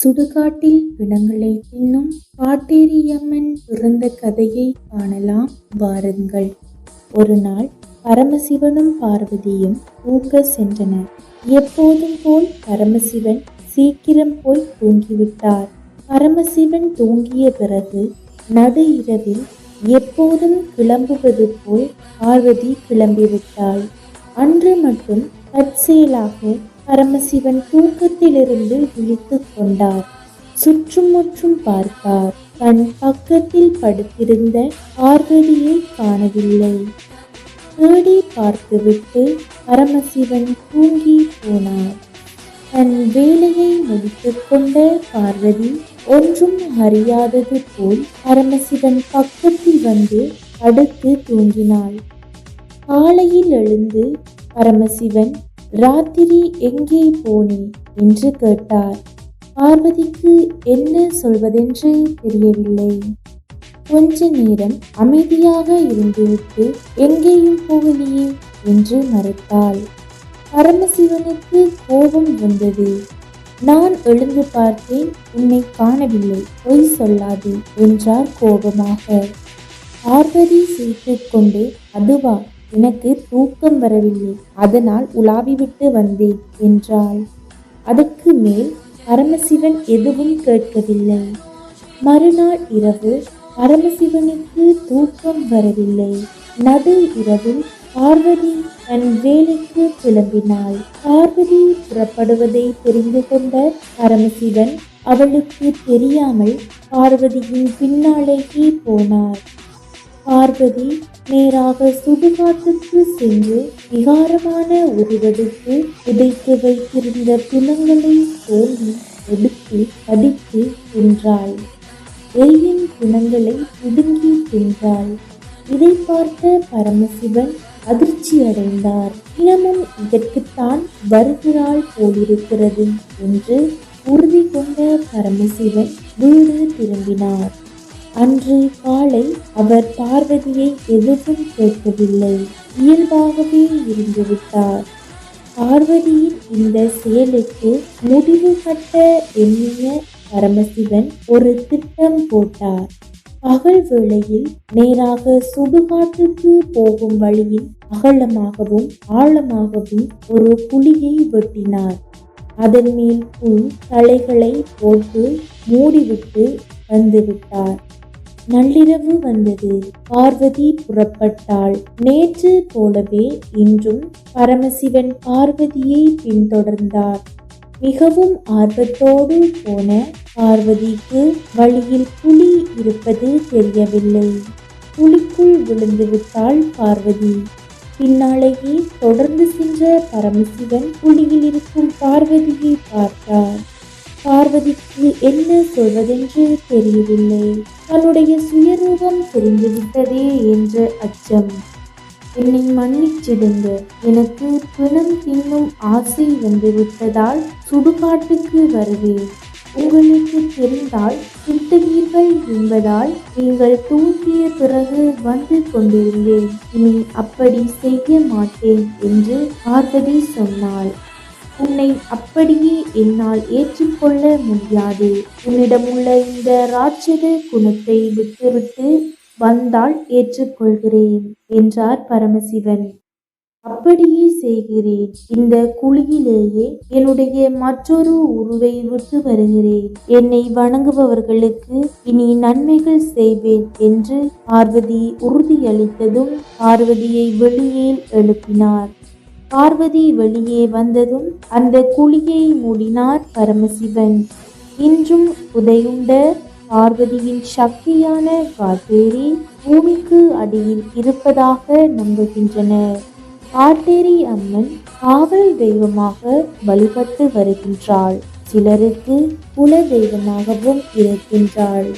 சுடுகாட்டில் பிணங்களை தின்னும் காட்டேரியம்மன் பிறந்த கதையை காணலாம். வாருங்கள். ஒரு நாள் பரமசிவனும் பார்வதியும் தூங்க சென்றனர் எப்போதும் போல் பரமசிவன் சீக்கிரம் போய் தூங்கிவிட்டார். பரமசிவன் தூங்கிய பிறகு நடு இரவில் எப்போதும் கிளம்புவது போல் பார்வதி கிளம்பிவிட்டாள். அன்று மட்டும் தற்செயலாக பரமசிவன் தூக்கத்திலிருந்து விழித்துக் கொண்டார். சுற்றுமுற்றும் பார்த்தார். தன் பக்கத்தில் படுத்திருந்த பார்வதியை காணவில்லை. தேடி பார்த்துவிட்டு பரமசிவன் தூங்கி போனார். தன் வேலையை முடித்துக்கொண்ட பார்வதி ஒன்றும் அறியாதது போல் பரமசிவன் பக்கத்தில் வந்து அடுத்து தூங்கினாள். காலையில் எழுந்து பரமசிவன் ராத்திரி எங்கே போனே? என்று கேட்டார். பார்வதிக்கு என்ன சொல்வதென்று தெரியவில்லை. கொஞ்ச நேரம் அமைதியாக இருந்துவிட்டு எங்கேயும் போகலையே? என்று மறைத்தாள். பரமசிவனுக்கு கோபம் வந்தது. நான் எழுந்து பார்த்தேன் உன்னை காணவில்லை பொய் சொல்லாது என்றார் கோபமாக. பார்வதி சிரித்துக்கொண்டு அதுவா எனக்கு தூக்கம் வரவில்லை. அதனால் உலாவிவிட்டு வந்தேன் என்றாள். அதற்கு மேல் பரமசிவன் எதுவும் கேட்கவில்லை. மறுநாள் இரவு பரமசிவனுக்கு தூக்கம் வரவில்லை. நடு இரவில் பார்வதி தன் வேலைக்கு கிளம்பினாள். பார்வதி புறப்படுவதை தெரிந்து கொண்ட பரமசிவன் அவளுக்கு தெரியாமல் பார்வதியின் பின்னாலேயே போனார். பார்வதி நேராக சுடுகாட்டுக்கு சென்று விகாரமான ஒருவருக்கு புதைத்து வைத்திருந்த புலங்களை தோண்டி எடுத்து அடித்து தின்றாள் எரியின் குணங்களை பிடுங்கி தின்றாள். இதை பார்த்த பரமசிவன் அதிர்ச்சி அடைந்தார். தினமும் இதற்குத்தான் வருகிறாள் போலிருக்கிறது என்று உறுதி கொண்ட பரமசிவன் வீடு திரும்பினார். அன்று காலை அவர் பார்வதியை எதுவும் கேட்கவில்லை. இயல்பாகவே இருந்துவிட்டார் பார்வதியின் இந்த செயலுக்கு முடிவு கட்ட எண்ணிய பரமசிவன் ஒரு திட்டம் போட்டார். பகல் வேளையில் நேராக சுடுகாட்டுக்கு போகும் வழியில் அகலமாகவும் ஆழமாகவும் ஒரு புலியை வெட்டினார். அதன் மேல் புல் தலைகளை போட்டு மூடிவிட்டு வந்துவிட்டார் நள்ளிரவு வந்தது. பார்வதி புறப்பட்டாள். நேற்று போலவே இன்றும் பரமசிவன் பார்வதியை பின்தொடர்ந்தார். மிகவும் ஆர்வத்தோடு போன பார்வதிக்கு வழியில் புலி இருப்பது தெரியவில்லை. புலிக்குள் விழுந்துவிட்டாள் பார்வதி. பின்னாலேயே தொடர்ந்து சென்ற பரமசிவன் புலியில் இருக்கும் பார்வதியை பார்த்தார். பார்வதிக்கு என்ன சொல்வதென்று தெரியவில்லை. தன்னுடைய சுயரூபம் தெரிந்துவிட்டதே என்ற அச்சம். என்னை மன்னிச்சிடுங்க. எனக்கு பிணம் தின்னும் ஆசை வந்துவிட்டதால் சுடுகாட்டுக்கு வருவேன். உங்களுக்கு தெரிந்தால் சுட்டுவீர்கள் என்பதால் நீங்கள் தூங்கிய பிறகு வந்து கொண்டிருந்தேன். இனி அப்படி செய்ய மாட்டேன் என்று பார்வதி சொன்னாள். உன்னை அப்படியே என்னால் ஏற்றுக்கொள்ள முடியாது. உன்னிடம் உள்ள இந்த ராட்சத குணத்தை விட்டுவிட்டு வந்தால் ஏற்றுக்கொள்கிறேன் என்றார் பரமசிவன். அப்படியே செய்கிறேன். இந்த குழியிலேயே என்னுடைய மற்றொரு உருவை விட்டு வருகிறேன். என்னை வணங்குபவர்களுக்கு இனி நன்மைகள் செய்வேன் என்று பார்வதி உறுதியளித்ததும் பார்வதியை வெளியே எழுப்பினார். பார்வதி வெளியே வந்ததும் அந்த குழியை மூடினார் பரமசிவன். இன்றும் உதையுண்ட பார்வதியின் சக்தியான காட்டேரி பூமிக்கு அடியில் இருப்பதாக நம்புகின்றனர் காட்டேரி அம்மன் காவல் தெய்வமாக வழிபட்டு வருகின்றாள். சிலருக்கு குல தெய்வமாகவும் இருக்கின்றாள்.